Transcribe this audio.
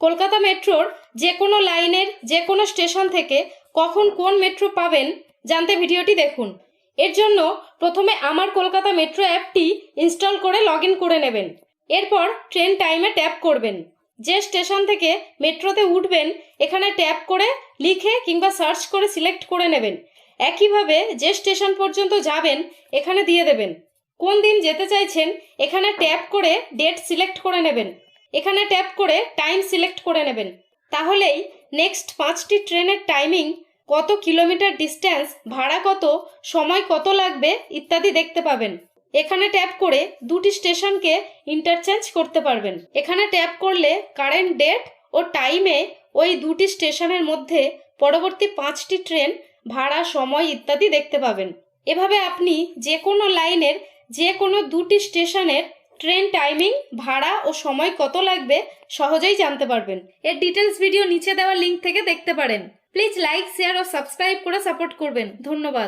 কলকাতা মেট্রোর যে কোনো লাইনের যে কোনো স্টেশন থেকে কখন কোন মেট্রো পাবেন জানতে ভিডিওটি দেখুন। এর জন্য প্রথমে আমার কলকাতা মেট্রো অ্যাপটি ইনস্টল করে লগ করে নেবেন। এরপর ট্রেন টাইমে ট্যাপ করবেন। যে স্টেশন থেকে মেট্রোতে উঠবেন, এখানে ট্যাপ করে লিখে কিংবা সার্চ করে সিলেক্ট করে নেবেন। একইভাবে যে স্টেশন পর্যন্ত যাবেন, এখানে দিয়ে দেবেন। কোন দিন যেতে চাইছেন, এখানে ট্যাপ করে ডেট সিলেক্ট করে নেবেন। এখানে ট্যাপ করে টাইম সিলেক্ট করে নেবেন। তাহলেই নেক্সট পাঁচটি ট্রেনের টাইমিং কত কিলোমিটার ডিস্ট্যান্স ভাড়া কত, সময় কত লাগবে ইত্যাদি দেখতে পাবেন। এখানে ট্যাপ করে দুটি স্টেশনকে ইন্টারচেঞ্জ করতে পারবেন। এখানে ট্যাপ করলে কারেন্ট ডেট ও টাইমে ওই দুটি স্টেশনের মধ্যে পরবর্তী পাঁচটি ট্রেন, ভাড়া, সময় ইত্যাদি দেখতে পাবেন। এভাবে আপনি যে কোনো লাইনের যে কোনো দুটি স্টেশনের ট্রেন টাইমিং, ভাড়া ও সময় কত লাগবে সহজেই জানতে পারবেন। এর ডিটেলস ভিডিও নিচে দেওয়া লিঙ্ক থেকে দেখতে পারেন। প্লিজ লাইক, শেয়ার ও সাবস্ক্রাইব করে সাপোর্ট করবেন। ধন্যবাদ।